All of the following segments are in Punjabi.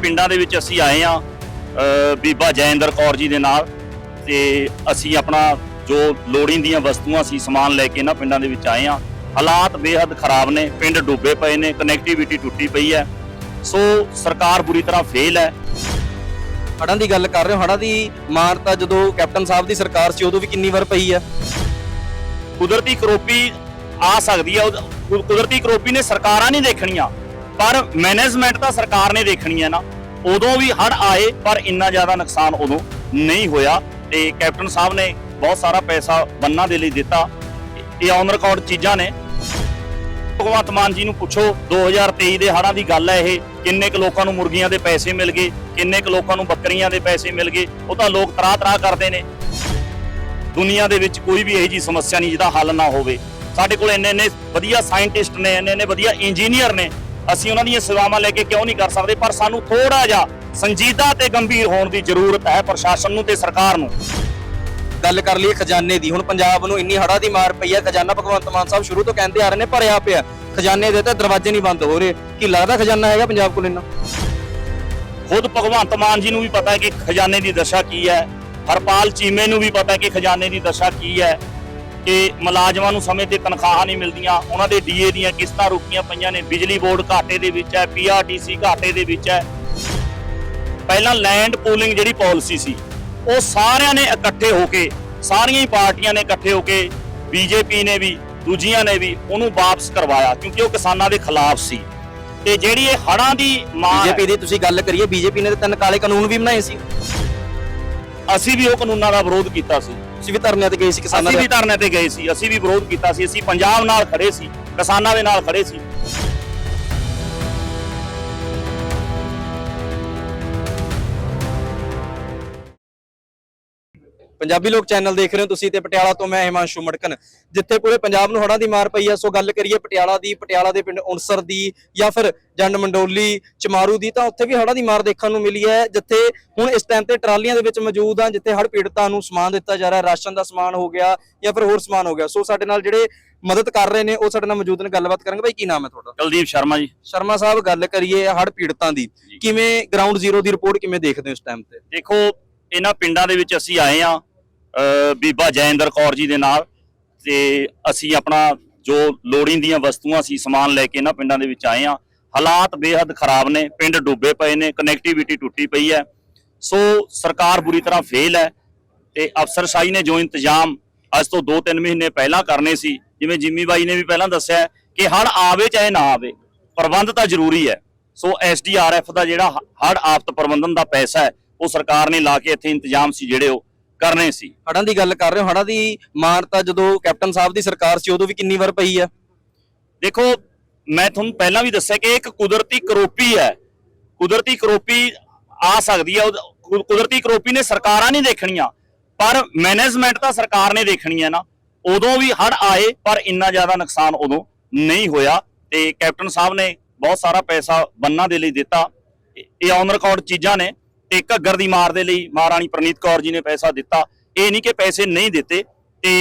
ਪਿੰਡਾਂ ਦੇ ਵਿੱਚ ਅਸੀਂ ਆਏ ਆ ਬੀਬਾ ਜੈਇੰਦਰ ਕੌਰ ਜੀ ਦੇ ਨਾਲ ਤੇ ਅਸੀਂ ਆਪਣਾ ਜੋ ਲੋੜੀਂਦੀਆਂ ਵਸਤੂਆਂ ਸੀ ਸਮਾਨ ਲੈ ਕੇ ਇਹਨਾਂ ਪਿੰਡਾਂ ਦੇ ਵਿੱਚ ਆਏ ਆ ਹਾਲਾਤ ਬੇहद ਖਰਾਬ ਨੇ ਪਿੰਡ ਡੁੱਬੇ ਪਏ ਨੇ ਕਨੈਕਟੀਵਿਟੀ ਟੁੱਟੀ ਪਈ ਹੈ। ਸੋ ਸਰਕਾਰ ਬੁਰੀ ਤਰ੍ਹਾਂ ਫੇਲ ਹੈ। ਹੜਾਂ ਦੀ ਗੱਲ ਕਰ ਰਹੇ ਹੋ ਹੜਾਂ ਦੀ ਮਾਰ ਤਾਂ ਜਦੋਂ ਕੈਪਟਨ ਸਾਹਿਬ ਦੀ ਸਰਕਾਰ ਸੀ ਉਦੋਂ ਵੀ ਕਿੰਨੀ ਵਾਰ ਪਈ ਆ ਕੁਦਰਤੀ ਕਰੋਪੀ ਆ ਸਕਦੀ ਹੈ ਕੁ- ਕੁਦਰਤੀ ਕਰੋਪੀ ਨੇ ਸਰਕਾਰਾਂ ਨਹੀਂ ਦੇਖਣੀਆਂ। ਪਰ ਮੈਨੇਜਮੈਂਟ ਤਾਂ ਸਰਕਾਰ ਨੇ ਦੇਖਣੀ ਹੈ ਨਾ, ਉਦੋਂ ਵੀ ਹੜ ਆਏ, ਪਰ ਇੰਨਾ ਜ਼ਿਆਦਾ ਨੁਕਸਾਨ ਉਦੋਂ ਨਹੀਂ ਹੋਇਆ। ਤੇ ਕੈਪਟਨ ਸਾਹਿਬ ਨੇ ਬਹੁਤ ਸਾਰਾ ਪੈਸਾ ਬੰਨਾਂ ਦੇ ਲਈ ਦਿੱਤਾ। ਇਹ ਔਨ ਰਿਕਾਰਡ ਚੀਜ਼ਾਂ ਨੇ। ਭਗਵੰਤ ਮਾਨ ਜੀ ਨੂੰ ਪੁੱਛੋ 2023 ਦੇ ਹੜ੍ਹਾਂ ਦੀ ਗੱਲ ਹੈ ਇਹ, ਕਿੰਨੇ ਕੁ ਲੋਕਾਂ ਨੂੰ ਮੁਰਗੀਆਂ ਦੇ ਪੈਸੇ ਮਿਲ ਗਏ, ਕਿੰਨੇ ਕੁ ਲੋਕਾਂ ਨੂੰ ਬੱਕਰੀਆਂ ਦੇ ਪੈਸੇ ਮਿਲ ਗਏ, ਉਹ ਤਾਂ ਲੋਕ ਤਰਾ ਤਰਾ ਕਰਦੇ ਨੇ। ਦੁਨੀਆ ਦੇ ਵਿੱਚ ਕੋਈ ਵੀ ਇਹੋ ਜੀ ਸਮੱਸਿਆ ਨਹੀਂ ਜਿਹਦਾ ਹੱਲ ਨਾ ਹੋਵੇ। ਸਾਡੇ ਕੋਲ ਇੰਨੇ ਇੰਨੇ ਵਧੀਆ ਸਾਇੰਟਿਸਟ ਨੇ ਇੰਨੇ ਇੰਨੇ ਵਧੀਆ ਇੰਜੀਨੀਅਰ ਨੇ ਅਸੀਂ ਉਹਨਾਂ ਦੀਆਂ ਸੇਵਾਵਾਂ ਲੈ ਕੇ ਕਿਉਂ ਨਹੀਂ ਕਰ ਸਕਦੇ? ਪਰ ਸਾਨੂੰ ਥੋੜਾ ਜਿਹਾ ਸੰਜੀਦਾ ਤੇ ਗੰਭੀਰ ਹੋਣ ਦੀ ਜ਼ਰੂਰਤ ਹੈ ਪ੍ਰਸ਼ਾਸਨ ਨੂੰ ਤੇ ਸਰਕਾਰ ਨੂੰ। ਗੱਲ ਕਰ ਲਈਏ ਖਜ਼ਾਨੇ ਦੀ। ਹੁਣ ਪੰਜਾਬ ਨੂੰ ਇੰਨੀ ਹੜਾਂ ਦੀ ਮਾਰ ਪਈ ਆ ਖਜ਼ਾਨਾ ਭਗਵੰਤ ਮਾਨ ਸਾਹਿਬ ਸ਼ੁਰੂ ਤੋਂ ਕਹਿੰਦੇ ਆ ਰਹੇ ਨੇ ਭਰਿਆ ਪਿਆ ਖਜ਼ਾਨੇ ਦੇ ਤਾਂ ਦਰਵਾਜ਼ੇ ਨਹੀਂ ਬੰਦ ਹੋ ਰਹੇ। ਕੀ ਲੱਗਦਾ ਖਜ਼ਾਨਾ ਹੈਗਾ ਪੰਜਾਬ ਕੋਲ ਇੰਨਾ? ਖੁਦ ਭਗਵੰਤ ਮਾਨ ਜੀ ਨੂੰ ਵੀ ਪਤਾ ਹੈ ਕਿ ਖਜ਼ਾਨੇ ਦੀ ਦਸ਼ਾ ਕੀ ਹੈ। ਹਰਪਾਲ ਚੀਮੇ ਨੂੰ ਵੀ ਪਤਾ ਹੈ ਕਿ ਖਜ਼ਾਨੇ ਦੀ ਦਸ਼ਾ ਕੀ ਹੈ। ਕਿ ਮੁਲਾਜ਼ਮਾਂ ਨੂੰ ਸਮੇਂ ਤੇ ਤਨਖਾਹਾਂ ਨਹੀਂ ਮਿਲਦੀਆਂ ਉਹਨਾਂ ਦੇ ਡੀਏ ਦੀਆਂ ਕਿਸ਼ਤਾਂ ਰੁਕੀਆਂ ਪਈਆਂ ਨੇ ਬਿਜਲੀ ਬੋਰਡ ਘਾਟੇ ਦੇ ਵਿੱਚ ਹੈ ਪੀਆਰਟੀਸੀ ਘਾਟੇ ਦੇ ਵਿੱਚ ਹੈ। ਪਹਿਲਾਂ ਲੈਂਡ ਪੂਲਿੰਗ ਜਿਹੜੀ ਪਾਲਿਸੀ ਸੀ ਉਹ ਸਾਰਿਆਂ ਨੇ ਇਕੱਠੇ ਹੋ ਕੇ ਸਾਰੀਆਂ ਹੀ ਪਾਰਟੀਆਂ ਨੇ ਇਕੱਠੇ ਹੋ ਕੇ ਬੀਜੇਪੀ ਨੇ ਵੀ ਦੂਜੀਆਂ ਨੇ ਵੀ ਉਹਨੂੰ ਵਾਪਸ ਕਰਵਾਇਆ ਕਿਉਂਕਿ ਉਹ ਕਿਸਾਨਾਂ ਦੇ ਖਿਲਾਫ ਸੀ। ਤੇ ਜਿਹੜੀ ਇਹ ਹੜਾਂ ਦੀ ਮਾਰ ਬੀਜੇਪੀ ਦੀ ਤੁਸੀਂ ਗੱਲ ਕਰੀਏ ਬੀਜੇਪੀ ਨੇ ਤਾਂ ਤਿੰਨ ਕਾਲੇ ਕਾਨੂੰਨ ਵੀ ਬਣਾਏ ਸੀ। ਅਸੀਂ ਵੀ ਉਹ ਕਾਨੂੰਨਾਂ ਦਾ ਵਿਰੋਧ ਕੀਤਾ ਸੀ। ਤੁਸੀਂ ਵੀ ਧਰਨਿਆਂ ਤੇ ਗਏ ਸੀ ਕਿਸਾਨਾਂ ਅਸੀਂ ਦੇ ਵੀ ਧਰਨੇ ਤੇ ਗਏ ਸੀ ਅਸੀਂ ਵੀ ਵਿਰੋਧ ਕੀਤਾ ਸੀ ਅਸੀਂ ਪੰਜਾਬ ਨਾਲ ਖੜੇ ਸੀ ਕਿਸਾਨਾਂ ਦੇ ਨਾਲ ਖੜੇ ਸੀ। ਪੰਜਾਬੀ ਲੋਕ ਚੈਨਲ ਦੇਖ ਰਹੇ ਹੋ ਤੁਸੀਂ ਤੇ ਪਟਿਆਲਾ ਤੋਂ ਮੈਂ ਹਿਮਾਂਸ਼ੂ ਮੜਕਨ। ਜਿੱਥੇ ਪੂਰੇ ਪੰਜਾਬ ਨੂੰ ਹੜ੍ਹਾਂ ਦੀ ਮਾਰ ਪਈ ਆ ਸੋ ਗੱਲ ਕਰੀਏ ਪਟਿਆਲਾ ਦੀ ਪਟਿਆਲਾ ਦੇ ਪਿੰਡ ਉਨਸਰ ਦੀ ਜਾਂ ਫਿਰ ਜੰਡ ਮੰਡੋਲੀ ਚਮਾਰੂ ਦੀ ਤਾਂ ਉੱਥੇ ਵੀ ਹੜ੍ਹਾਂ ਦੀ ਮਾਰ ਦੇਖਣ ਨੂੰ ਮਿਲੀ ਹੈ ਜਿੱਥੇ ਹੁਣ ਇਸ ਟਾਈਮ ਤੇ ਟਰਾਲੀਆਂ ਦੇ ਵਿੱਚ ਮੌਜੂਦ ਆ ਜਿੱਥੇ ਹੜ੍ਹ ਪੀੜਤਾਂ ਨੂੰ ਸਮਾਨ ਦਿੱਤਾ ਜਾ ਰਿਹਾ ਰਾਸ਼ਨ ਦਾ ਸਮਾਨ ਹੋ ਗਿਆ ਜਾਂ ਫਿਰ ਹੋਰ ਸਮਾਨ ਹੋ ਗਿਆ। ਸੋ ਸਾਡੇ ਨਾਲ ਜਿਹੜੇ ਮਦਦ ਕਰ ਰਹੇ ਨੇ ਉਹ ਸਾਡੇ ਨਾਲ ਮੌਜੂਦ ਨੇ ਗੱਲਬਾਤ ਕਰਾਂਗੇ। ਭਾਈ ਕੀ ਨਾਮ ਹੈ ਤੁਹਾਡਾ? ਕੁਲਦੀਪ ਸ਼ਰਮਾ ਜੀ। ਸ਼ਰਮਾ ਸਾਹਿਬ ਗੱਲ ਕਰੀਏ ਹੜ੍ਹ ਪੀੜਤਾਂ ਦੀ ਕਿਵੇਂ ਗਰਾਊਂਡ ਜ਼ੀਰੋ ਦੀ ਰਿਪੋਰਟ ਕਿਵੇਂ ਦੇਖਦੇ ਹੋ ਇਸ ਟਾਈਮ ਤੇ? ਦੇਖੋ ਇਹਨਾਂ ਪਿੰਡਾਂ ਦੇ ਵਿੱਚ ਅਸੀਂ ਆਏ ਆ ਬੀਬਾ ਜੈਇੰਦਰ ਕੌਰ ਜੀ ਦੇ ਨਾਲ ਤੇ ਅਸੀਂ ਆਪਣਾ ਜੋ ਲੋੜੀਂਦੀਆਂ ਵਸਤੂਆਂ ਸੀ ਸਮਾਨ ਲੈ ਕੇ ਇਹਨਾਂ ਪਿੰਡਾਂ ਦੇ ਵਿੱਚ ਆਏ ਆ ਹਾਲਾਤ ਬੇहद ਖਰਾਬ ਨੇ, ਪਿੰਡ ਡੁੱਬੇ ਪਏ ਨੇ ਕਨੈਕਟੀਵਿਟੀ ਟੁੱਟੀ ਪਈ ਹੈ। ਸੋ ਸਰਕਾਰ ਬੁਰੀ ਤਰ੍ਹਾਂ ਫੇਲ ਹੈ ਤੇ ਅਫਸਰਸ਼ਾਹੀ ਨੇ ਜੋ ਇੰਤਜ਼ਾਮ ਅੱਜ ਤੋਂ 2-3 ਮਹੀਨੇ ਪਹਿਲਾਂ ਕਰਨੇ ਸੀ, ਜਿਵੇਂ ਜਿੰਮੀ ਬਾਈ ਨੇ ਵੀ ਪਹਿਲਾਂ ਦੱਸਿਆ ਕਿ ਹੜ ਆਵੇ ਚਾਹੇ ਨਾ ਆਵੇ, ਪ੍ਰਬੰਧ ਤਾਂ ਜ਼ਰੂਰੀ ਹੈ। ਸੋ ਐਸਡੀਆਰਐਫ ਦਾ ਜਿਹੜਾ ਹੜ ਆਫਤ ਪ੍ਰਬੰਧਨ ਦਾ ਪੈਸਾ ਹੈ, ਉਹ ਸਰਕਾਰ ਨੇ ਲਾ ਕੇ ਇੱਥੇ ਇੰਤਜ਼ਾਮ ਸੀ ਜਿਹੜੇ ਉਹ ਕਰਨੇ ਸੀ। ਹੜਾਂ ਦੀ ਗੱਲ ਕਰ ਰਹੇ ਹੋ ਹੜਾਂ ਦੀ ਮਾਰ ਤਾਂ ਜਦੋਂ ਕੈਪਟਨ ਸਾਹਿਬ ਦੀ ਸਰਕਾਰ ਸੀ ਉਦੋਂ ਵੀ ਕਿੰਨੀ ਵਾਰ ਪਈ ਆ? ਦੇਖੋ ਮੈਂ ਤੁਹਾਨੂੰ ਪਹਿਲਾਂ ਵੀ ਦੱਸਿਆ ਕਿ ਇਹ ਇੱਕ ਕੁਦਰਤੀ ਕਰੋਪੀ ਹੈ। ਕੁਦਰਤੀ ਕਰੋਪੀ ਆ ਸਕਦੀ ਹੈ ਕੁਦਰਤੀ ਕਰੋਪੀ ਨੇ ਸਰਕਾਰਾਂ ਨਹੀਂ ਦੇਖਣੀਆਂ ਪਰ ਮੈਨੇਜਮੈਂਟ ਤਾਂ ਸਰਕਾਰ ਨੇ ਦੇਖਣੀ ਹੈ ਨਾ। ਉਦੋਂ ਵੀ ਹੜ ਆਏ ਪਰ ਇੰਨਾ ਜ਼ਿਆਦਾ ਨੁਕਸਾਨ ਉਦੋਂ ਨਹੀਂ ਹੋਇਆ ਤੇ ਕੈਪਟਨ ਸਾਹਿਬ ਨੇ ਬਹੁਤ ਸਾਰਾ ਪੈਸਾ ਬੰਨਾਂ ਦੇ ਲਈ ਦਿੱਤਾ। ਇਹ- ਇਹ ਔਨ ਰਿਕਾਰਡ ਚੀਜ਼ਾਂ ਨੇ। ਤੇ ਘੱਗਰ ਦੀ ਮਾਰ ਦੇ ਲਈ ਮਹਾਰਾਣੀ ਪ੍ਰਨੀਤ ਕੌਰ ਜੀ ਨੇ ਪੈਸਾ ਦਿੱਤਾ। ਇਹ ਨਹੀਂ ਕਿ ਪੈਸੇ ਨਹੀਂ ਦਿੱਤੇ ਤੇ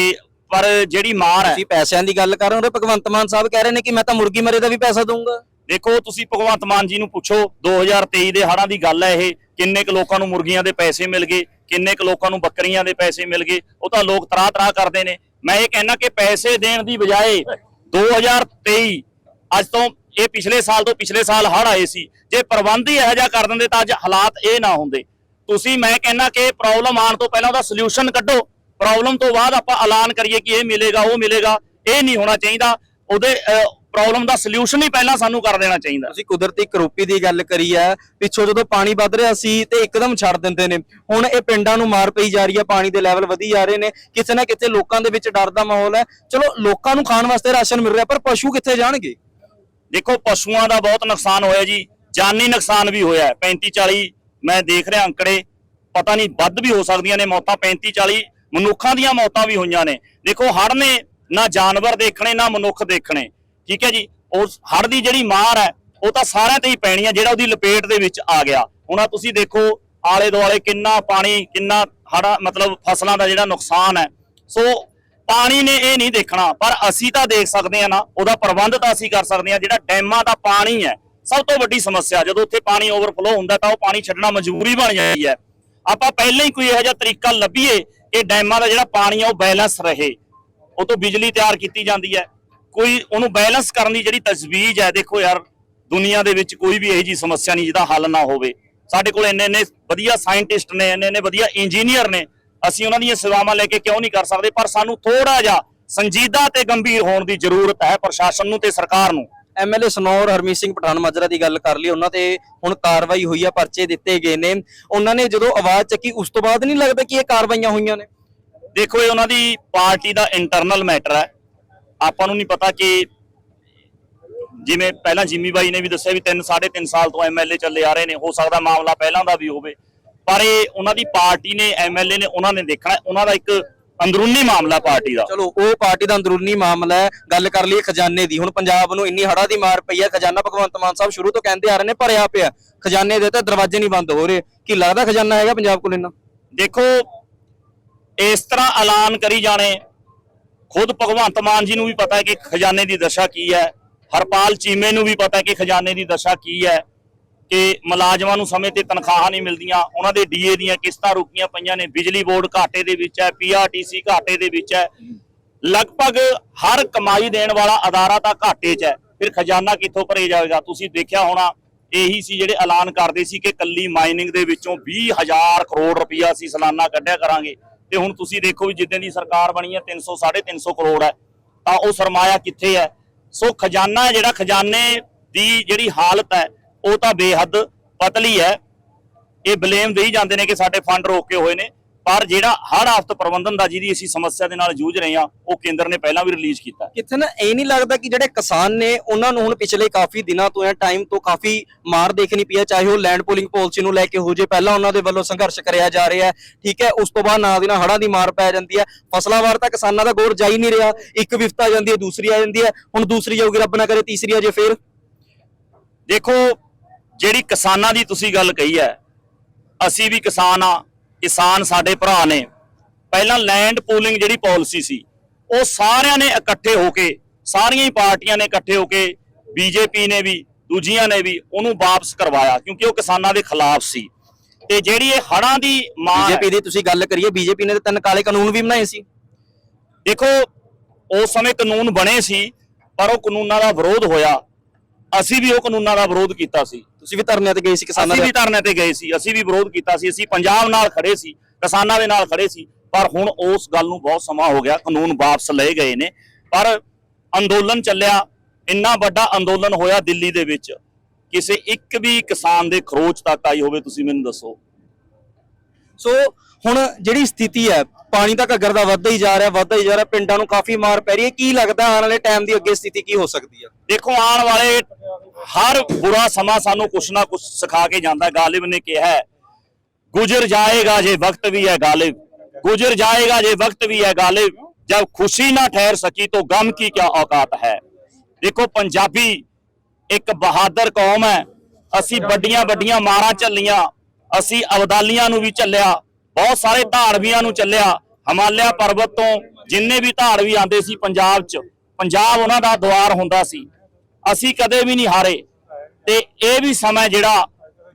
ਪਰ ਜਿਹੜੀ ਮਾਰ ਹੈ ਤੁਸੀਂ ਪੈਸਿਆਂ ਦੀ ਗੱਲ ਕਰ ਰਹੇ ਹੋ ਭਗਵੰਤ ਮਾਨ ਸਾਹਿਬ ਕਹਿ ਰਹੇ ਨੇ ਕਿ ਮੈਂ ਤਾਂ ਮੁਰਗੀ ਮਰੇ ਦਾ ਵੀ ਪੈਸਾ ਦਊਂਗਾ। ਦੇਖੋ ਤੁਸੀਂ ਭਗਵੰਤ ਮਾਨ ਜੀ ਨੂੰ ਪੁੱਛੋ 2023 ਦੇ ਹੜ੍ਹਾਂ ਦੀ ਗੱਲ ਹੈ ਇਹ ਕਿੰਨੇ ਕੁ ਲੋਕਾਂ ਨੂੰ ਮੁਰਗੀਆਂ ਦੇ ਪੈਸੇ ਮਿਲ ਗਏ ਕਿੰਨੇ ਕੁ ਲੋਕਾਂ ਨੂੰ ਬੱਕਰੀਆਂ ਦੇ ਪੈਸੇ ਮਿਲ ਗਏ ਉਹ ਤਾਂ ਲੋਕ ਤਰਾ ਤਰਾ ਕਰਦੇ ਨੇ। ਮੈਂ ਇਹ ਕਹਿਣਾ ਕਿ ਪੈਸੇ ਦੇਣ ਦੀ ਬਜਾਏ 2023 ਅੱਜ ਤੋਂ ਇਹ ਪਿਛਲੇ ਸਾਲ ਤੋਂ ਪਿਛਲੇ ਸਾਲ ਹੜ੍ਹ ਆਏ ਸੀ। ਜੇ ਪ੍ਰਬੰਧ ਹੀ ਇਹੋ ਜਿਹਾ ਕਰ ਦਿੰਦੇ ਤਾਂ ਅੱਜ ਹਾਲਾਤ ਇਹ ਨਾ ਹੁੰਦੇ। ਤੁਸੀਂ, ਮੈਂ ਕਹਿਣਾ ਕਿ ਪ੍ਰੋਬਲਮ ਆਉਣ ਤੋਂ ਪਹਿਲਾਂ ਉਹਦਾ ਸੋਲੂਸ਼ਨ ਕੱਢੋ। ਪ੍ਰੋਬਲਮ ਤੋਂ ਬਾਅਦ ਆਪਾਂ ਐਲਾਨ ਕਰੀਏ ਕਿ ਇਹ ਮਿਲੇਗਾ, ਉਹ ਮਿਲੇਗਾ। ਇਹ ਨਹੀਂ ਹੋਣਾ ਚਾਹੀਦਾ। ਉਹਦੇ ਪ੍ਰੋਬਲਮ ਦਾ ਸੋਲੂਸ਼ਨ ਹੀ ਪਹਿਲਾਂ ਸਾਨੂੰ ਕਰ ਦੇਣਾ ਚਾਹੀਦਾ। ਅਸੀਂ ਕੁਦਰਤੀ ਕਰੋਪੀ ਦੀ ਗੱਲ ਕਰੀ ਹੈ ਪਿੱਛੋਂ ਜਦੋਂ ਪਾਣੀ ਵੱਧ ਰਿਹਾ ਸੀ ਤੇ ਇੱਕਦਮ ਛੱਡ ਦਿੰਦੇ ਨੇ। ਹੁਣ ਇਹ ਪਿੰਡਾਂ ਨੂੰ ਮਾਰ ਪਈ ਜਾ ਰਹੀ ਹੈ ਪਾਣੀ ਦੇ ਲੈਵਲ ਵਧੀ ਜਾ ਰਹੇ ਨੇ। ਕਿਸੇ ਨਾ ਕਿਤੇ ਲੋਕਾਂ ਦੇ ਵਿੱਚ ਡਰ ਦਾ ਮਾਹੌਲ ਹੈ। ਚਲੋ, ਲੋਕਾਂ ਨੂੰ ਖਾਣ ਵਾਸਤੇ ਰਾਸ਼ਨ ਮਿਲ ਰਿਹਾ, ਪਰ ਪਸ਼ੂ ਕਿੱਥੇ ਜਾਣਗੇ? ਦੇਖੋ, ਪਸ਼ੂਆਂ ਦਾ ਬਹੁਤ ਨੁਕਸਾਨ ਹੋਇਆ ਜੀ। ਜਾਨੀ ਨੁਕਸਾਨ ਵੀ ਹੋਇਆ 35 40 ਮੈਂ ਦੇਖ ਰਿਹਾ ਅੰਕੜੇ, ਪਤਾ ਨਹੀਂ ਵੱਧ ਵੀ ਹੋ ਸਕਦੀਆਂ ਨੇ ਮੌਤਾਂ। 35 40 ਮਨੁੱਖਾਂ ਦੀਆਂ ਮੌਤਾਂ ਵੀ ਹੋਈਆਂ ਨੇ। ਦੇਖੋ, ਹੜ੍ਹ ਨੇ ਨਾ ਜਾਨਵਰ ਦੇਖਣੇ, ਨਾ ਮਨੁੱਖ ਦੇਖਣੇ। ਠੀਕ ਹੈ ਜੀ? ਉਸ ਹੜ੍ਹ ਦੀ ਜਿਹੜੀ ਮਾਰ ਹੈ, ਉਹ ਤਾਂ ਸਾਰਿਆਂ ਤੇ ਹੀ ਪੈਣੀ ਹੈ, ਜਿਹੜਾ ਉਹਦੀ ਲਪੇਟ ਦੇ ਵਿੱਚ ਆ ਗਿਆ। ਹੁਣ ਆਹ ਤੁਸੀਂ ਦੇਖੋ ਆਲੇ ਦੁਆਲੇ ਕਿੰਨਾ ਪਾਣੀ, ਕਿੰਨਾ ਹੜਾ ਮਤਲਬ ਫਸਲਾਂ ਦਾ ਜਿਹੜਾ ਨੁਕਸਾਨ ਹੈ। ਸੋ ਪਾਣੀ ਨੇ ਇਹ ਨਹੀਂ ਦੇਖਣਾ, ਪਰ ਅਸੀਂ ਤਾਂ ਦੇਖ ਸਕਦੇ ਆ ਨਾ, ਉਹਦਾ ਪ੍ਰਬੰਧ ਤਾਂ ਅਸੀਂ ਕਰ ਸਕਦੇ ਆ ਜਿਹੜਾ ਡੈਮਾਂ ਦਾ ਪਾਣੀ ਹੈ, ਸਭ ਤੋਂ ਵੱਡੀ ਸਮੱਸਿਆ, ਜਦੋਂ ਉੱਥੇ ਪਾਣੀ ਓਵਰਫਲੋ ਹੁੰਦਾ ਤਾਂ ਉਹ ਪਾਣੀ ਛੱਡਣਾ ਮਜਬੂਰੀ ਬਣ ਜਾਂਦੀ ਹੈ। ਆਪਾਂ ਪਹਿਲਾਂ ਹੀ ਕੋਈ ਇਹੋ ਜਿਹਾ ਤਰੀਕਾ ਲੱਭੀਏ ਕਿ ਡੈਮਾਂ ਦਾ ਜਿਹੜਾ ਪਾਣੀ ਆ, ਉਹ ਬੈਲੈਂਸ ਰਹੇ। ਉਹ ਤੋਂ ਬਿਜਲੀ ਤਿਆਰ ਕੀਤੀ ਜਾਂਦੀ ਹੈ। ਕੋਈ ਉਹਨੂੰ ਬੈਲੈਂਸ ਕਰਨ ਦੀ ਜਿਹੜੀ ਤਜਵੀਜ਼ ਹੈ, ਦੇਖੋ ਯਾਰ, ਦੁਨੀਆ ਦੇ ਵਿੱਚ ਕੋਈ ਵੀ ਇਹੋ ਜੀ ਸਮੱਸਿਆ ਨਹੀਂ ਜਿਹਦਾ ਹੱਲ ਨਾ ਹੋਵੇ। ਸਾਡੇ ਕੋਲ ਇੰਨੇ ਇੰਨੇ ਵਧੀਆ ਸਾਇੰਟਿਸਟ ਨੇ ਇੰਨੇ ਇੰਨੇ ਵਧੀਆ ਇੰਜੀਨੀਅਰ ਨੇ ਅਸੀਂ ਉਹਨਾਂ ਦੀਆਂ ਸੇਵਾਵਾਂ ਲੈ ਕੇ ਕਿਉਂ ਨਹੀਂ ਕਰ ਸਕਦੇ? ਪਰ ਸਾਨੂੰ ਥੋੜਾ ਜਿਹਾ ਸੰਜੀਦਾ ਤੇ ਗੰਭੀਰ ਹੋਣ ਦੀ ਜ਼ਰੂਰਤ ਹੈ ਪ੍ਰਸ਼ਾਸਨ ਨੂੰ ਤੇ ਸਰਕਾਰ ਨੂੰ। ਐਮਐਲਏ ਸਨੌਰ ਹਰਮੀਤ ਸਿੰਘ ਪਠਾਨ ਮਾਜਰਾ ਦੀ ਗੱਲ ਕਰ ਲਈ। ਉਹਨਾਂ ਤੇ ਹੁਣ ਕਾਰਵਾਈ ਹੋਈ ਆ ਪਰਚੇ ਦਿੱਤੇ ਗਏ ਨੇ। ਉਹਨਾਂ ਨੇ ਜਦੋਂ ਆਵਾਜ਼ ਚੱਕੀ ਉਸ ਤੋਂ ਬਾਅਦ ਨਹੀਂ ਲੱਗਦਾ ਕਿ ਇਹ ਕਾਰਵਾਈਆਂ ਹੋਈਆਂ ਨੇ। ਦੇਖੋ ਇਹ ਉਹਨਾਂ ਦੀ ਪਾਰਟੀ ਦਾ ਇੰਟਰਨਲ ਮੈਟਰ ਹੈ। ਆਪਾਂ ਨੂੰ ਨਹੀਂ ਪਤਾ ਕਿ ਜਿਵੇਂ ਪਹਿਲਾਂ ਜਿੰਮੀ ਬਾਈ ਨੇ ਵੀ ਦੱਸਿਆ ਵੀ 3 3.5 ਸਾਲ ਤੋਂ ਐਮਐਲਏ ਚੱਲੇ ਆ ਰਹੇ ਨੇ। ਹੋ ਸਕਦਾ ਮਾਮਲਾ ਪਹਿਲਾਂ ਦਾ ਵੀ ਹੋਵੇ। ਪਰ ਇਹ ਉਹਨਾਂ ਦੀ ਪਾਰਟੀ ਨੇ ਐਮਐਲਏ ਨੇ ਉਹਨਾਂ ਨੇ ਦੇਖਣਾ ਉਹਨਾਂ ਦਾ ਇੱਕ ਅੰਦਰੂਨੀ ਮਾਮਲਾ ਪਾਰਟੀ ਦਾ। ਚਲੋ ਉਹ ਪਾਰਟੀ ਦਾ ਅੰਦਰੂਨੀ ਮਾਮਲਾ ਹੈ। ਗੱਲ ਕਰ ਲਈਏ ਖਜ਼ਾਨੇ ਦੀ। ਹੁਣ ਪੰਜਾਬ ਨੂੰ ਇੰਨੀ ਹੜਾ ਦੀ ਮਾਰ ਪਈ ਹੈ। ਖਜ਼ਾਨਾ ਭਗਵੰਤ ਮਾਨ ਸਾਹਿਬ ਸ਼ੁਰੂ ਤੋਂ ਕਹਿੰਦੇ ਆ ਰਹੇ ਨੇ ਭਰਿਆ ਪਿਆ ਖਜ਼ਾਨੇ ਦੇ ਤਾਂ ਦਰਵਾਜ਼ੇ ਨਹੀਂ ਬੰਦ ਹੋ ਰਹੇ। ਕੀ ਲੱਗਦਾ ਖਜ਼ਾਨਾ ਹੈਗਾ ਪੰਜਾਬ ਕੋਲ ਇੰਨਾ? ਦੇਖੋ ਇਸ ਤਰ੍ਹਾਂ ਐਲਾਨ ਕਰੀ ਜਾਣੇ ਖੁਦ ਭਗਵੰਤ ਮਾਨ ਜੀ ਨੂੰ ਵੀ ਪਤਾ ਹੈ ਕਿ ਖਜ਼ਾਨੇ ਦੀ ਦਸ਼ਾ ਕੀ ਹੈ। ਹਰਪਾਲ ਚੀਮੇ ਨੂੰ ਵੀ ਪਤਾ ਹੈ ਕਿ ਖਜ਼ਾਨੇ ਦੀ ਦਸ਼ਾ ਕੀ ਹੈ। ਕਿ ਮੁਲਾਜ਼ਮਾਂ ਨੂੰ ਸਮੇਂ ਤੇ ਤਨਖਾਹਾਂ ਨਹੀਂ ਮਿਲਦੀਆਂ, ਉਹਨਾਂ ਦੇ ਡੀਏ ਦੀਆਂ ਕਿਸ਼ਤਾਂ ਰੁਕੀਆਂ ਪਈਆਂ ਨੇ, ਬਿਜਲੀ ਬੋਰਡ ਘਾਟੇ ਦੇ ਵਿੱਚ ਹੈ ਪੀਆਰਟੀਸੀ ਘਾਟੇ ਦੇ ਵਿੱਚ ਹੈ, ਲਗਭਗ ਹਰ ਕਮਾਈ ਦੇਣ ਵਾਲਾ ਅਦਾਰਾ ਤਾਂ ਘਾਟੇ 'ਚ ਹੈ, ਫਿਰ ਖਜ਼ਾਨਾ ਕਿੱਥੋਂ ਭਰੇ ਜਾਵੇਗਾ? ਤੁਸੀਂ ਦੇਖਿਆ ਹੋਣਾ, ਇਹੀ ਸੀ ਜਿਹੜੇ ਐਲਾਨ ਕਰਦੇ ਸੀ ਕਿ ਕੱਲੀ ਮਾਈਨਿੰਗ ਦੇ ਵਿੱਚੋਂ 20000 ਕਰੋੜ ਰੁਪਈਆ ਅਸੀਂ ਸਾਲਾਨਾ ਕੱਢਿਆ ਕਰਾਂਗੇ। ਤੇ ਹੁਣ ਤੁਸੀਂ ਦੇਖੋ ਵੀ ਜਿੱਦਾਂ ਦੀ ਸਰਕਾਰ ਬਣੀ ਹੈ 300 350 ਕਰੋੜ ਹੈ, ਤਾਂ ਉਹ ਸਰਮਾਇਆ ਕਿੱਥੇ ਹੈ? ਸੋ ਖਜ਼ਾਨਾ ਜਿਹੜਾ, ਖਜ਼ਾਨੇ ਦੀ ਜਿਹੜੀ ਹਾਲਤ ਹੈ ਉਹ ਤਾਂ ਬੇਹੱਦ ਪਤਲੀ ਹੈ। ਇਹ ਬਲੇਮ ਦੇਈ ਜਾਂਦੇ ਨੇ ਕਿ ਸਾਡੇ ਫੰਡ ਰੋਕੇ ਹੋਏ ਨੇ। ਪਰ ਜਿਹੜਾ ਹੜ ਆਫਤ ਪ੍ਰਬੰਧਨ ਦਾ ਜਿਹਦੀ ਅਸੀਂ ਸਮੱਸਿਆ ਦੇ ਨਾਲ ਜੂਝ ਰਹੇ ਹਾਂ ਉਹ ਕੇਂਦਰ ਨੇ ਪਹਿਲਾਂ ਵੀ ਰਿਲੀਜ਼ ਕੀਤਾ ਕਿੱਥੇ ਨਾ ਇਹ ਨਹੀਂ ਲੱਗਦਾ ਕਿ ਜਿਹੜੇ ਕਿਸਾਨ ਨੇ ਉਹਨਾਂ ਨੂੰ ਹੁਣ ਪਿਛਲੇ ਕਾਫੀ ਦਿਨਾਂ ਤੋਂ ਜਾਂ ਟਾਈਮ ਤੋਂ ਕਾਫੀ ਮਾਰ ਦੇਖਣੀ ਪਈ ਹੈ। ਚਾਹੇ ਉਹ ਲੈਂਡ ਪੂਲਿੰਗ ਪਾਲਿਸੀ ਨੂੰ ਲੈ ਕੇ ਹੋ ਜੇ ਪਹਿਲਾਂ ਉਹਨਾਂ ਦੇ ਵੱਲੋਂ ਸੰਘਰਸ਼ ਕਰਿਆ ਜਾ ਰਿਹਾ ਹੈ। ਠੀਕ ਹੈ ਉਸ ਤੋਂ ਬਾਅਦ ਨਾਲ ਦੀ ਨਾਲ ਹੜ੍ਹਾਂ ਦੀ ਮਾਰ ਪੈ ਜਾਂਦੀ ਹੈ। ਫਸਲਾਂ ਵਾਰ ਤਾਂ ਕਿਸਾਨਾਂ ਦਾ ਗੌਰ ਜਾ ਹੀ ਨਹੀਂ ਰਿਹਾ। ਇੱਕ ਵਿਫਤਾ ਆ ਜਾਂਦੀ ਹੈ ਦੂਸਰੀ ਆ ਜਾਂਦੀ ਹੈ। ਹੁਣ ਦੂਸਰੀ ਜਾਊਗੀ ਰੱਬ ਨਾ ਕਰੇ ਤੀਸਰੀ ਆ ਜੇ ਫੇਰ। ਦੇਖੋ ਜਿਹੜੀ ਕਿਸਾਨਾਂ ਦੀ ਤੁਸੀਂ ਗੱਲ ਕਹੀ ਹੈ ਅਸੀਂ ਵੀ ਕਿਸਾਨ ਆ ਕਿਸਾਨ ਸਾਡੇ ਭਰਾ ਨੇ। ਪਹਿਲਾਂ ਲੈਂਡ ਪੂਲਿੰਗ ਜਿਹੜੀ ਪਾਲਿਸੀ ਸੀ ਉਹ ਸਾਰਿਆਂ ਨੇ ਇਕੱਠੇ ਹੋ ਕੇ ਸਾਰੀਆਂ ਹੀ ਪਾਰਟੀਆਂ ਨੇ ਇਕੱਠੇ ਹੋ ਕੇ ਬੀਜੇਪੀ ਨੇ ਵੀ ਦੂਜੀਆਂ ਨੇ ਵੀ ਉਹਨੂੰ ਵਾਪਸ ਕਰਵਾਇਆ ਕਿਉਂਕਿ ਉਹ ਕਿਸਾਨਾਂ ਦੇ ਖਿਲਾਫ ਸੀ। ਤੇ ਜਿਹੜੀ ਇਹ ਹੜਾਂ ਦੀ ਮਾਰ ਹੈ, ਬੀਜੇਪੀ ਦੀ ਤੁਸੀਂ ਗੱਲ ਕਰੀਏ ਬੀਜੇਪੀ ਨੇ ਤਾਂ ਤਿੰਨ ਕਾਲੇ ਕਾਨੂੰਨ ਵੀ ਬਣਾਏ ਸੀ। ਦੇਖੋ ਉਸ ਸਮੇਂ ਕਾਨੂੰਨ ਬਣੇ ਸੀ ਪਰ ਉਹ ਕਾਨੂੰਨਾਂ ਦਾ ਵਿਰੋਧ ਹੋਇਆ। ਅਸੀਂ ਵੀ ਉਹ ਕਾਨੂੰਨਾਂ ਦਾ ਵਿਰੋਧ ਕੀਤਾ ਸੀ। ਤੁਸੀਂ ਵੀ ਧਰਨਿਆਂ ਤੇ ਗਏ ਸੀ ਕਿਸਾਨਾਂ ਅਸੀਂ ਦੇ ਵੀ ਧਰਨੇ ਤੇ ਗਏ ਸੀ ਅਸੀਂ ਵੀ ਵਿਰੋਧ ਕੀਤਾ ਸੀ ਅਸੀਂ ਪੰਜਾਬ ਨਾਲ ਖੜੇ ਸੀ ਕਿਸਾਨਾਂ ਦੇ ਨਾਲ ਖੜੇ ਸੀ ਪਰ ਹੁਣ ਉਸ ਗੱਲ ਨੂੰ ਬਹੁਤ ਸਮਾਂ ਹੋ ਗਿਆ ਕਾਨੂੰਨ ਵਾਪਸ ਲਏ ਗਏ ਨੇ। ਪਰ ਅੰਦੋਲਨ ਚੱਲਿਆ ਇੰਨਾ ਵੱਡਾ ਅੰਦੋਲਨ ਹੋਇਆ ਦਿੱਲੀ ਦੇ ਵਿੱਚ ਕਿਸੇ ਇੱਕ ਵੀ ਕਿਸਾਨ ਦੇ ਖਰੋਚ ਤੱਕ ਆਈ ਹੋਵੇ ਤੁਸੀਂ ਮੈਨੂੰ ਦੱਸੋ। ਸੋ ਹੁਣ ਜਿਹੜੀ ਸਥਿਤੀ ਹੈ ਪਾਣੀ ਦਾ ਘੱਗਰ ਦਾ ਵੱਧਦਾ ਹੀ ਜਾ ਰਿਹਾ ਵੱਧਦਾ ਹੀ ਜਾ ਰਿਹਾ ਪਿੰਡਾਂ ਨੂੰ ਕਾਫੀ ਮਾਰ ਪੈ ਰਹੀ ਹੈ ਕੀ ਲੱਗਦਾ ਆਉਣ ਵਾਲੇ ਟਾਈਮ ਦੀ ਅੱਗੇ ਸਥਿਤੀ ਕੀ ਹੋ ਸਕਦੀ ਹੈ ਦੇਖੋ ਆਉਣ ਵਾਲੇ ਹਰ ਬੁਰਾ ਸਮਾਂ ਸਾਨੂੰ ਕੁਛ ਨਾ ਕੁਛ ਸਿਖਾ ਕੇ ਜਾਂਦਾ ਹੈ। ਗਾਲਿਬ ਨੇ ਕਿਹਾ ਹੈ ਗੁਜ਼ਰ ਜਾਏਗਾ ਜੇ ਵਕਤ ਵੀ ਹੈ ਗਾਲਿਬ गुजर जाएगा ये वक्त भी है गालिब जब खुशी ना ठहर सकी तो गम की क्या औकात है ਦੇਖੋ ਪੰਜਾਬੀ ਇੱਕ ਬਹਾਦਰ ਕੌਮ ਹੈ ਅਸੀਂ ਵੱਡੀਆਂ ਵੱਡੀਆਂ ਮਾਰਾਂ ਝੱਲੀਆਂ ਅਸੀਂ ਅਬਦਾਲੀਆਂ ਨੂੰ ਵੀ ਝੱਲਿਆ ਬਹੁਤ ਸਾਰੇ ਧਾੜਵੀਆਂ ਨੂੰ ਚੱਲਿਆ। ਹਿਮਾਲਿਆ ਪਰਬਤ ਤੋਂ ਜਿੰਨੇ ਵੀ ਧਾੜਵੀ ਆਂਦੇ ਸੀ ਪੰਜਾਬ 'ਚ ਪੰਜਾਬ ਉਹਨਾਂ ਦਾ ਦੁਆਰ ਹੁੰਦਾ ਸੀ। ਅਸੀਂ ਕਦੇ ਵੀ ਨਹੀਂ ਹਾਰੇ। ਤੇ ਇਹ ਵੀ ਸਮਾਂ ਜਿਹੜਾ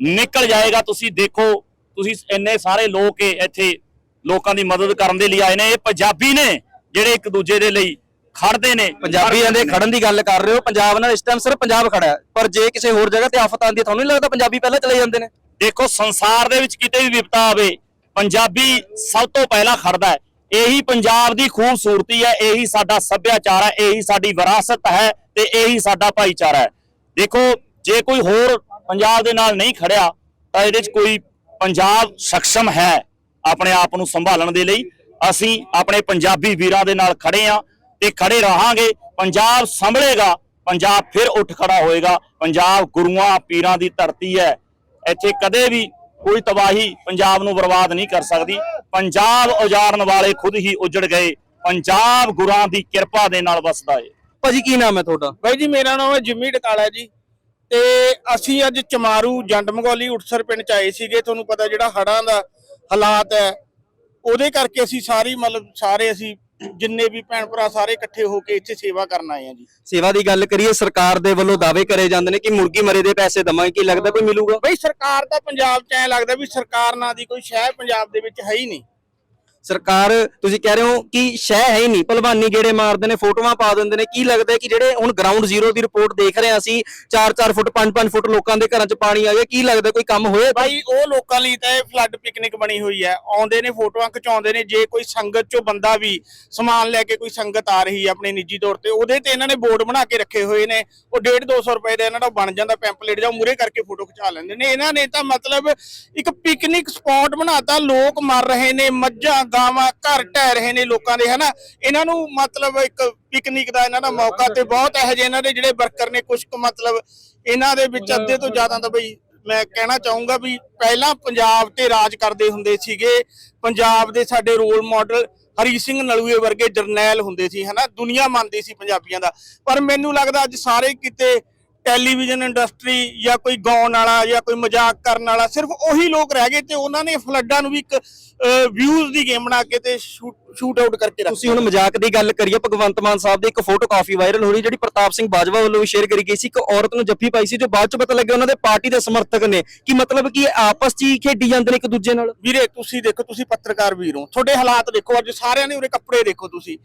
ਨਿਕਲ ਜਾਏਗਾ ਤੁਸੀਂ ਦੇਖੋ ਤੁਸੀਂ ਇੰਨੇ ਸਾਰੇ ਲੋਕ ਇੱਥੇ ਲੋਕਾਂ ਦੀ ਮਦਦ ਕਰਨ ਦੇ ਲਈ ਆਏ ਨੇ। ਇਹ ਪੰਜਾਬੀ ਨੇ ਜਿਹੜੇ ਇੱਕ ਦੂਜੇ ਦੇ ਲਈ ਖੜਦੇ ਨੇ। ਪੰਜਾਬੀਆਂ ਦੇ ਖੜਨ ਦੀ ਗੱਲ ਕਰ ਰਹੇ ਹੋ। ਪੰਜਾਬ ਨਾਲ ਇਸ ਟਾਈਮ ਸਿਰਫ ਪੰਜਾਬ ਖੜਾ ਹੈ। ਪਰ ਜੇ ਕਿਸੇ ਹੋਰ ਜਗ੍ਹਾ ਤੇ ਆਫਤ ਆਉਂਦੀ ਹੈ ਤੁਹਾਨੂੰ ਨਹੀਂ ਲੱਗਦਾ ਪੰਜਾਬੀ ਪਹਿਲਾਂ ਚਲੇ ਜਾਂਦੇ ਨੇ? ਦੇਖੋ ਸੰਸਾਰ ਦੇ ਵਿੱਚ ਕਿਤੇ ਵੀ ਵਿਪਤਾ ਆਵੇ ਪੰਜਾਬੀ ਸਭ ਤੋਂ ਪਹਿਲਾਂ ਖੜਦਾ ਹੈ। ਇਹੀ ਪੰਜਾਬ ਦੀ ਖੂਬਸੂਰਤੀ ਹੈ, ਇਹੀ ਸਾਡਾ ਸੱਭਿਆਚਾਰ ਹੈ, ਇਹੀ ਸਾਡੀ ਵਿਰਾਸਤ ਹੈ ਤੇ ਇਹੀ ਸਾਡਾ ਭਾਈਚਾਰਾ ਹੈ। ਦੇਖੋ, ਜੇ ਕੋਈ ਹੋਰ ਪੰਜਾਬ ਦੇ ਨਾਲ ਨਹੀਂ ਖੜਿਆ, ਤਾਂ ਇਹਦੇ 'ਚ ਕੋਈ ਪੰਜਾਬ ਸક્ષਮ ਹੈ ਆਪਣੇ ਆਪ ਨੂੰ ਸੰਭਾਲਣ ਦੇ ਲਈ। ਅਸੀਂ ਆਪਣੇ ਪੰਜਾਬੀ ਵੀਰਾਂ ਦੇ ਨਾਲ ਖੜੇ ਆ ਤੇ ਖੜੇ ਰਹਾਂਗੇ। ਪੰਜਾਬ ਸੰਭਲੇਗਾ, ਪੰਜਾਬ ਫਿਰ ਉੱਠ ਖੜਾ ਹੋਏਗਾ। ਪੰਜਾਬ ਗੁਰੂਆਂ, ਪੀਰਾਂ ਦੀ ਧਰਤੀ ਹੈ। ਇੱਥੇ ਕਦੇ ਵੀ ਕੋਈ ਤਬਾਹੀ ਪੰਜਾਬ ਨੂੰ ਬਰਬਾਦ ਨਹੀਂ ਕਰ ਸਕਦੀ। ਪੰਜਾਬ ਉਜਾੜਨ ਵਾਲੇ ਖੁਦ ਹੀ ਉਜੜ ਗਏ। ਪੰਜਾਬ ਗੁਰਾਂ ਦੀ ਕਿਰਪਾ ਦੇ ਨਾਲ ਵਸਦਾ ਏ। ਭਾਜੀ ਕੀ ਨਾਮ ਹੈ ਤੁਹਾਡਾ? ਬਾਈ ਜੀ ਮੇਰਾ ਨਾਮ ਹੈ ਜਿੰਮੀ ਟਕਾਲਾ ਜੀ। ਤੇ ਅਸੀਂ ਅੱਜ ਚਮਾਰੂ ਜੰਡ ਮੰਗੋਲੀ ਉਟਸਰ ਪਿੰਡ ਚ ਆਏ ਸੀਗੇ। ਤੁਹਾਨੂੰ ਪਤਾ ਜਿਹੜਾ ਹੜਾਂ ਦਾ ਹਾਲਾਤ ਹੈ ਉਹਦੇ ਕਰਕੇ ਅਸੀਂ ਸਾਰੀ ਮਤਲਬ ਸਾਰੇ ਅਸੀਂ ਜਿੰਨੇ ਵੀ ਭੈਣ ਭਰਾ ਸਾਰੇ ਇਕੱਠੇ ਹੋ ਕੇ ਇੱਥੇ ਸੇਵਾ ਕਰਨ ਆਏ ਆ ਜੀ। ਸੇਵਾ ਦੀ ਗੱਲ ਕਰੀਏ ਸਰਕਾਰ ਦੇ ਵੱਲੋਂ ਦਾਅਵੇ ਕਰੇ ਜਾਂਦੇ ਨੇ ਕਿ ਮੁਰਗੀ ਮਰੇ ਦੇ ਪੈਸੇ ਦਵਾਂਗੇ ਕੀ ਲੱਗਦਾ ਕੋਈ ਮਿਲੂਗਾ? ਬਈ ਸਰਕਾਰ ਤਾਂ ਪੰਜਾਬ 'ਚ ਐ ਲੱਗਦਾ ਵੀ ਸਰਕਾਰ ਨਾਂ ਦੀ ਕੋਈ ਸ਼ਹਿਰ ਪੰਜਾਬ ਦੇ ਵਿੱਚ ਹੈ ਹੀ ਨਹੀਂ। ਸਰਕਾਰ, ਤੁਸੀਂ ਕਹਿ ਰਹੇ ਹੋ ਕਿ ਸ਼ਹਿ ਹੈ ਹੀ ਨਹੀਂ, ਭਲਵਾਨੀ ਗੇੜੇ ਮਾਰਦੇ ਨੇ, ਫੋਟੋਆਂ ਪਾ ਦਿੰਦੇ ਨੇ। ਕੀ ਲੱਗਦਾ ਕਿ ਜਿਹੜੇ ਹੁਣ ਗਰਾਊਂਡ ਜ਼ੀਰੋ ਦੀ ਰਿਪੋਰਟ ਦੇਖ ਰਹੇ ਅਸੀਂ 4-4 ਫੁੱਟ 5-5 ਫੁੱਟ ਲੋਕਾਂ ਦੇ ਘਰਾਂ 'ਚ ਪਾਣੀ ਆ ਗਿਆ, ਕੀ ਲੱਗਦਾ ਕੋਈ ਕੰਮ ਹੋਇਆ ਬਾਈ, ਉਹ ਲੋਕਾਂ ਲਈ ਤਾਂ ਇਹ ਫਲੱਡ ਪਿਕਨਿਕ ਬਣੀ ਹੋਈ ਹੈ। ਆਉਂਦੇ ਨੇ, ਫੋਟੋਆਂ ਖਿਚਾਉਂਦੇ ਨੇ, ਜੇ ਕੋਈ ਸੰਗਤ ਚੋਂ ਬੰਦਾ ਵੀ ਸਮਾਨ ਲੈ ਕੇ ਕੋਈ ਸੰਗਤ ਆ ਰਹੀ ਹੈ ਆਪਣੇ ਨਿੱਜੀ ਤੌਰ ਤੇ, ਉਹਦੇ ਤੇ ਇਹਨਾਂ ਨੇ ਬੋਰਡ ਬਣਾ ਕੇ ਰੱਖੇ ਹੋਏ ਨੇ। ਉਹ 1.5 200 ਰੁਪਏ ਦਾ ਇਹਨਾਂ ਦਾ ਬਣ ਜਾਂਦਾ ਪੈਂਪਲੇਟ ਜਾਂ ਮੂਰੇ ਕਰਕੇ ਫੋਟੋ ਖਿਚਾ ਲੈਂਦੇ ਨੇ। ਇਹਨਾਂ ਨੇ ਤਾਂ ਮਤਲਬ ਇੱਕ ਪਿਕਨਿਕ ਸਪੌਟ ਬਣਾਤਾ, ਲੋਕ ਮਰ ਰਹੇ ਨੇ, ਮੱਝਾਂ ਗਾਵਾਂ ਘਰ ਢਹਿ ਰਹੇ ਨੇ ਲੋਕਾਂ ਦੇ ਹਨਾ? ਇਹਨਾਂ ਨੂੰ ਮਤਲਬ ਇੱਕ ਪਿਕਨਿਕ ਦਾ ਇਹਨਾਂ ਦਾ ਮੌਕਾ ਤੇ ਬਹੁਤ ਇਹੋ ਜਿਹੇ ਇਹਨਾਂ ਦੇ ਜਿਹੜੇ ਵਰਕਰ ਨੇ ਕੁਝ ਕੁ ਮਤਲਬ ਇਹਨਾਂ ਦੇ ਵਿੱਚ ਅੱਧੇ ਤੋਂ ਜ਼ਿਆਦਾ ਤਾਂ ਬਈ ਮੈਂ ਕਹਿਣਾ ਚਾਹੂੰਗਾ ਵੀ ਪਹਿਲਾਂ ਪੰਜਾਬ ਤੇ ਰਾਜ ਕਰਦੇ ਹੁੰਦੇ ਸੀਗੇ ਪੰਜਾਬ ਦੇ ਸਾਡੇ ਰੋਲ ਮਾਡਲ ਹਰੀ ਸਿੰਘ ਨਲੂਏ ਵਰਗੇ ਜਰਨੈਲ ਹੁੰਦੇ ਸੀ ਹਨਾ? ਦੁਨੀਆ ਮੰਨਦੀ ਸੀ ਪੰਜਾਬੀਆਂ ਦਾ। ਪਰ ਮੈਨੂੰ ਲੱਗਦਾ ਅੱਜ ਸਾਰੇ ਕਿਤੇ ਟੈਲੀਵਿਜ਼ਨ ਇੰਡਸਟਰੀ ਜਾਂ ਕੋਈ ਗਾਉਣ ਵਾਲਾ ਜਾਂ ਕੋਈ ਮਜ਼ਾਕ ਕਰਨ ਵਾਲਾ ਸਿਰਫ ਉਹੀ ਲੋਕ ਰਹਿ ਗਏ ਤੇ ਉਹਨਾਂ ਨੇ ਫਲੱਡਾਂ ਨੂੰ ਵੀ ਇੱਕ ਵਿਊਜ਼ ਦੀ ਗੇਮ ਬਣਾ ਕੇ ਤੇ ਸ਼ੂਟ ਆਊਟ ਕਰਕੇ ਰੱਖ। ਤੁਸੀਂ ਹੁਣ ਮਜ਼ਾਕ ਦੀ ਗੱਲ ਕਰੀਏ ਭਗਵੰਤ ਮਾਨ ਸਾਹਿਬ ਦੀ ਇੱਕ ਫੋਟੋ ਕਾਫੀ ਵਾਇਰਲ ਹੋ ਰਹੀ ਜਿਹੜੀ ਪ੍ਰਤਾਪ ਸਿੰਘ ਬਾਜਵਾ ਵੱਲੋਂ ਵੀ ਸ਼ੇਅਰ ਕਰੀ ਗਈ ਸੀ। ਇੱਕ ਔਰਤ ਨੂੰ ਜੱਫੀ ਪਾਈ ਸੀ ਜੋ ਬਾਅਦ ਚ ਪਤਾ ਲੱਗਿਆ ਉਹਨਾਂ ਦੇ ਪਾਰਟੀ ਦੇ ਸਮਰਥਕ ਨੇ। ਕਿ ਮਤਲਬ ਕਿ ਆਪਸ ਚ ਹੀ ਖੇਡੀ ਜਾਂਦੇ ਨੇ ਇੱਕ ਦੂਜੇ ਨਾਲ? ਵੀਰੇ ਤੁਸੀਂ ਦੇਖੋ ਤੁਸੀਂ ਪੱਤਰਕਾਰ ਵੀਰ ਹੋ। ਤੁਹਾਡੇ ਹਾਲਾਤ ਦੇਖੋ ਅੱਜ ਸਾਰਿਆਂ ਨੇ ਉਰੇ ਕੱਪੜੇ ਦੇਖੋ ਤੁਸੀਂ।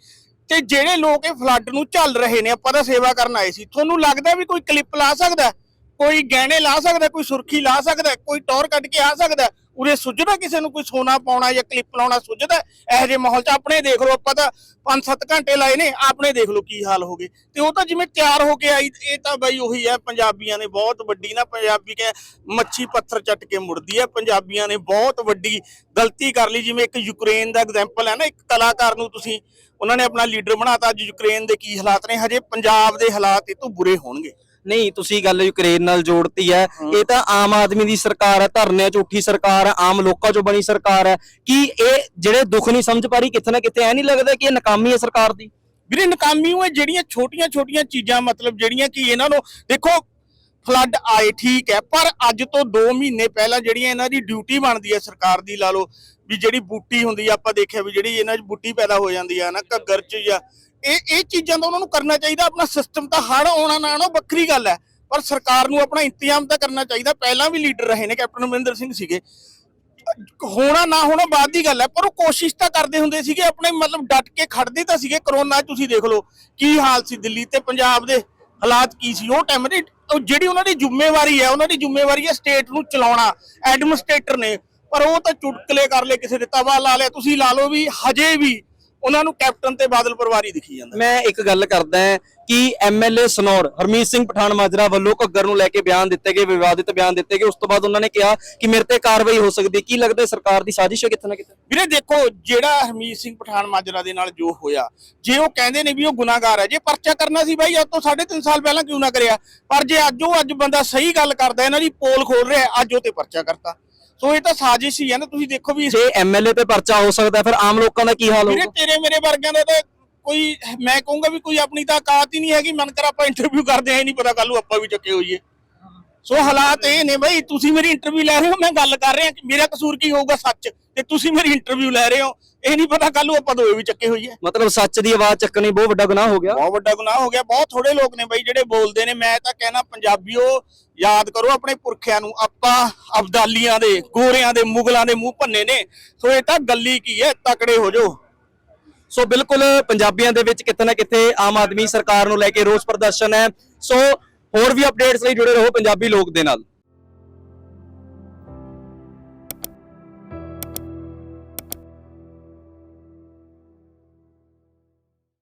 ਤੇ ਜਿਹੜੇ ਲੋਕ ਇਹ ਫਲੱਡ ਨੂੰ ਝੱਲ ਰਹੇ ਨੇ, ਆਪਾਂ ਤਾਂ ਸੇਵਾ ਕਰਨ ਆਏ ਸੀ। ਤੁਹਾਨੂੰ ਲੱਗਦਾ ਵੀ ਕੋਈ ਕਲਿੱਪ ਲਾ ਸਕਦਾ? ਕੋਈ ਗਹਿਣੇ ਲਾ ਸਕਦਾ, ਕੋਈ ਸੁਰਖੀ ਲਾ ਸਕਦਾ, ਕੋਈ ਟੌਰ ਕੱਢ ਕੇ ਆ ਸਕਦਾ? ਉਰੇ ਸੁੱਝਦਾ ਕਿਸੇ ਨੂੰ ਕੋਈ ਸੋਨਾ ਪਾਉਣਾ ਜਾਂ ਕਲਿੱਪ ਲਾਉਣਾ ਸੁੱਝਦਾ ਇਹੋ ਜਿਹੇ ਮਾਹੌਲ 'ਚ ਆਪਣੇ ਦੇਖ ਲਓ, ਆਪਾਂ ਤਾਂ 5-7 ਘੰਟੇ ਲਾਏ ਨੇ, ਆਪਣੇ ਦੇਖ ਲਓ ਕੀ ਹਾਲ ਹੋ ਗਏ। ਤੇ ਉਹ ਤਾਂ ਜਿਵੇਂ ਤਿਆਰ ਹੋ ਕੇ ਆਈ, ਇਹ ਤਾਂ ਬਈ ਉਹੀ ਹੈ, ਪੰਜਾਬੀਆਂ ਨੇ ਬਹੁਤ ਵੱਡੀ ਨਾ, ਪੰਜਾਬੀ ਕੇ ਮੱਛੀ ਪੱਥਰ ਚੱਟ ਕੇ ਮੁੜਦੀ ਹੈ, ਪੰਜਾਬੀਆਂ ਨੇ ਬਹੁਤ ਵੱਡੀ ਗਲਤੀ ਕਰ ਲਈ, ਜਿਵੇਂ ਇੱਕ ਯੂਕਰੇਨ ਦਾ ਐਗਜ਼ਾਮਪਲ ਹੈ ਨਾ, ਇੱਕ ਕਲਾਕਾਰ ਨੂੰ ਤੁਸੀਂ, ਉਹਨਾਂ ਨੇ ਆਪਣਾ ਲੀਡਰ ਬਣਾਤਾ, ਅੱਜ ਯੂਕਰੇਨ ਦੇ ਕੀ ਹਾਲਾਤ ਨੇ, ਹਜੇ ਪੰਜਾਬ ਦੇ ਹਾਲਾਤ ਇਹ ਤੋਂ ਬੁਰੇ ਹੋਣਗੇ। ਨਹੀਂ ਤੁਸੀਂ ਗੱਲ ਯੂਕਰੇਨ ਨਾਲ ਜੋੜਤੀ ਹੈ। ਇਹ ਤਾਂ ਆਮ ਆਦਮੀ ਦੀ ਸਰਕਾਰ ਹੈ ਧਰਨਿਆਂ 'ਚ ਉੱਠੀ ਸਰਕਾਰ ਹੈ ਆਮ ਲੋਕਾਂ 'ਚੋਂ ਬਣੀ ਸਰਕਾਰ ਹੈ। ਕਿ ਇਹ ਜਿਹੜੇ ਦੁੱਖ ਨਹੀਂ ਸਮਝ ਪਾ ਰਹੀ ਕਿਤੇ ਨਾ ਕਿਤੇ ਐ ਨਹੀਂ ਲੱਗਦਾ ਕਿ ਇਹ ਨਾਕਾਮੀ ਹੈ ਸਰਕਾਰ ਦੀ? ਵੀਰੇ ਨਕਾਮੀ ਉਹ ਜਿਹੜੀਆਂ ਛੋਟੀਆਂ-ਛੋਟੀਆਂ ਚੀਜ਼ਾਂ ਮਤਲਬ ਜਿਹੜੀਆਂ ਕਿ ਇਹਨਾਂ ਨੂੰ ਦੇਖੋ ਫਲੱਡ ਆਏ ਠੀਕ ਹੈ ਪਰ ਅੱਜ ਤੋਂ 2 ਮਹੀਨੇ ਪਹਿਲਾਂ ਜਿਹੜੀਆਂ ਇਹਨਾਂ ਦੀ ਡਿਊਟੀ ਬਣਦੀ ਹੈ ਸਰਕਾਰ ਦੀ ਲਾ ਲਓ ਵੀ ਜਿਹੜੀ ਬੂਟੀ ਹੁੰਦੀ ਆ ਆਪਾਂ ਦੇਖਿਆ ਵੀ ਜਿਹੜੀ ਇਹਨਾਂ 'ਚ ਬੂਟੀ ਪੈਦਾ ਹੋ ਜਾਂਦੀ ਆ ਨਾ ਘੱਗਰ 'ਚ ਜਾਂ ਇਹ ਇਹ ਚੀਜ਼ਾਂ ਦਾ ਉਹਨਾਂ ਨੂੰ ਕਰਨਾ ਚਾਹੀਦਾ, ਆਪਣਾ ਸਿਸਟਮ ਤਾਂ ਹੜ ਆਉਣਾ ਨਾ ਆਉਣਾ ਵੱਖਰੀ ਗੱਲ ਹੈ, ਪਰ ਸਰਕਾਰ ਨੂੰ ਆਪਣਾ ਇੰਤਜ਼ਾਮ ਤਾਂ ਕਰਨਾ ਚਾਹੀਦਾ। ਪਹਿਲਾਂ ਵੀ ਲੀਡਰ ਰਹੇ ਨੇ, ਕੈਪਟਨ ਅਮਰਿੰਦਰ ਸਿੰਘ ਸੀਗੇ। ਹੋਣਾ ਨਾ ਹੋਣਾ ਬਾਅਦ ਦੀ ਗੱਲ ਹੈ, ਪਰ ਉਹ ਕੋਸ਼ਿਸ਼ ਤਾਂ ਕਰਦੇ ਹੁੰਦੇ ਸੀਗੇ, ਆਪਣੇ ਮਤਲਬ ਡਟ ਕੇ ਖੜਦੇ ਤਾਂ ਸੀਗੇ, ਕਰੋਨਾ ਤੁਸੀਂ ਦੇਖ ਲਓ, ਕੀ ਹਾਲ ਸੀ ਦਿੱਲੀ ਤੇ ਪੰਜਾਬ ਦੇ, ਹਾਲਾਤ ਕੀ ਸੀ, ਉਹ ਟਾਈਮ ਦੇ ਜਿਹੜੀ ਉਹਨਾਂ ਦੀ ਜ਼ਿੰਮੇਵਾਰੀ ਹੈ, ਉਹਨਾਂ ਦੀ ਜ਼ਿੰਮੇਵਾਰੀ ਹੈ ਸਟੇਟ ਨੂੰ ਚਲਾਉਣਾ ਐਡਮਿਨਿਸਟ੍ਰੇਟਰ ਨੇ, ਪਰ ਉਹ ਤਾਂ ਚੁਟਕਲੇ ਕਰ ਲਏ ਕਿਸੇ ਦੇ ਤਵਾ ਲਾ ਲਿਆ, ਤੁਸੀਂ ਲਾ ਲਓ ਵੀ ਹਜੇ ਵੀ ਉਹਨਾਂ ਨੂੰ ਕੈਪਟਨ ਤੇ ਬਾਦਲ ਪਰਿਵਾਰੀ ਦਿਖੀ ਜਾਂਦਾ। ਮੈਂ ਇੱਕ ਗੱਲ ਕਰਦਾ ਕਿ ਐਮਐਲਏ ਸਨੌਰ ਹਰਮੀਤ ਸਿੰਘ ਪਠਾਨ ਮਾਜਰਾ ਵੱਲੋਂ ਘੱਗਰ ਨੂੰ ਲੈ ਕੇ ਬਿਆਨ ਦਿੱਤੇ ਗਏ ਵਿਵਾਦਿਤ ਬਿਆਨ ਦਿੱਤੇ ਗਏ ਉਸ ਤੋਂ ਬਾਅਦ ਉਹਨਾਂ ਨੇ ਕਿਹਾ ਕਿ ਮੇਰੇ ਤੇ ਕਾਰਵਾਈ ਹੋ ਸਕਦੀ ਕੀ ਲੱਗਦਾ ਸਰਕਾਰ ਦੀ ਸਾਜ਼ਿਸ਼ ਹੈ ਕਿਤੇ ਨਾ ਕਿਤੇ ਵੀਰੇ ਦੇਖੋ ਜਿਹੜਾ ਹਰਮੀਤ ਸਿੰਘ ਪਠਾਨ ਮਾਜਰਾ ਦੇ ਨਾਲ ਜੋ ਹੋਇਆ ਜੇ ਉਹ ਕਹਿੰਦੇ ਨੇ ਵੀ ਉਹ ਗੁਨਾਹਗਾਰ ਹੈ ਜੇ ਪਰਚਾ ਕਰਨਾ ਸੀ ਬਾਈ ਅੱਜ ਤੋਂ 3.5 ਸਾਲ ਪਹਿਲਾਂ ਕਿਉਂ ਨਾ ਕਰਿਆ? ਪਰ ਜੇ ਅੱਜ ਉਹ ਅੱਜ ਬੰਦਾ ਸਹੀ ਗੱਲ ਕਰਦਾ ਇਹਨਾਂ ਦੀ ਪੋਲ ਖੋਲ ਰਿਹਾ ਅੱਜ ਉਹ ਤੇ ਪਰਚਾ ਕਰਤਾ। ਸੋ ਇਹ ਤਾਂ ਸਾਜ਼ਿਸ਼ ਹੀ ਹੈ ਨਾ ਤੁਸੀਂ ਦੇਖੋ ਵੀ ਜੇ ਐਮਐਲਏ ਤੇ ਪਰਚਾ ਹੋ ਸਕਦਾ ਫਿਰ ਆਮ ਲੋਕਾਂ ਦਾ ਕੀ ਹਾਲ ਵੀਰੇ ਹੋਊਗਾ? ਤੇਰੇ ਮੇਰੇ ਵਰਗਿਆਂ ਦਾ ਤਾਂ ਕੋਈ ਮੈਂ ਕਹੂੰਗਾ ਵੀ ਕੋਈ ਆਪਣੀ ਤਾਂ ਔਕਾਤ ਹੀ ਨਹੀਂ ਹੈਗੀ ਮਨ ਕਰ ਆਪਾਂ ਇੰਟਰਵਿਊ ਕਰਦੇ ਆਂ ਨਹੀਂ ਪਤਾ ਕੱਲ ਨੂੰ ਆਪਾਂ ਵੀ ਚੱਕੇ ਹੋਈਏ। ਸੋ ਹਾਲਾਤ ਇਹ ਨੇ ਬਈ ਤੁਸੀਂ ਮੇਰੀ ਇੰਟਰਵਿਊ ਲੈ ਰਹੇ ਹੋ ਮੈਂ ਗੱਲ ਕਰ ਰਿਹਾ ਕਿ ਮੇਰਾ ਕਸੂਰ ਕੀ ਹੋਊਗਾ ਸੱਚ ਤੇ ਤੁਸੀਂ ਮੇਰੀ ਇੰਟਰਵਿਊ ਲੈ ਰਹੇ ਹੋ। ਇਹ ਨਹੀਂ ਪਤਾ ਕੱਲ ਨੂੰ ਆਪਾਂ ਦੋਵੇਂ ਵੀ ਚੱਕੇ ਹੋਈਏ। ਮਤਲਬ ਸੱਚ ਦੀ ਆਵਾਜ਼ ਚੱਕਣੀ ਬਹੁਤ ਵੱਡਾ ਗੁਨਾਹ ਹੋ ਗਿਆ। ਬਹੁਤ ਵੱਡਾ ਗੁਨਾਹ ਹੋ ਗਿਆ। ਬਹੁਤ ਥੋੜੇ ਲੋਕ ਨੇ ਬਈ ਜਿਹੜੇ ਬੋਲਦੇ ਨੇ। ਮੈਂ ਤਾਂ ਕਹਿਣਾ ਪੰਜਾਬੀਓ ਯਾਦ ਕਰੋ ਆਪਣੇ ਪੁਰਖਿਆਂ ਨੂੰ। ਆਪਾਂ ਅਬਦਾਲੀਆਂ ਦੇ ਗੋਰਿਆਂ ਦੇ ਮੁਗਲਾਂ ਦੇ ਮੂੰਹ ਭੰਨੇ ਨੇ। ਸੋ ਇਹ ਤਾਂ ਗੱਲੀ ਕੀ ਹੈ? ਤਕੜੇ ਹੋ ਜਾਓ। ਸੋ ਬਿਲਕੁਲ ਪੰਜਾਬੀਆਂ ਦੇ ਵਿੱਚ ਕਿਤੇ ਨਾ ਕਿਤੇ ਆਮ ਆਦਮੀ ਸਰਕਾਰ ਨੂੰ ਲੈ ਕੇ ਰੋਸ ਪ੍ਰਦਰਸ਼ਨ ਹੈ। ਸੋ ਹੋਰ ਵੀ ਅਪਡੇਟਸ ਲਈ ਜੁੜੇ ਰਹੋ ਪੰਜਾਬੀ ਲੋਕ ਦੇ ਨਾਲ।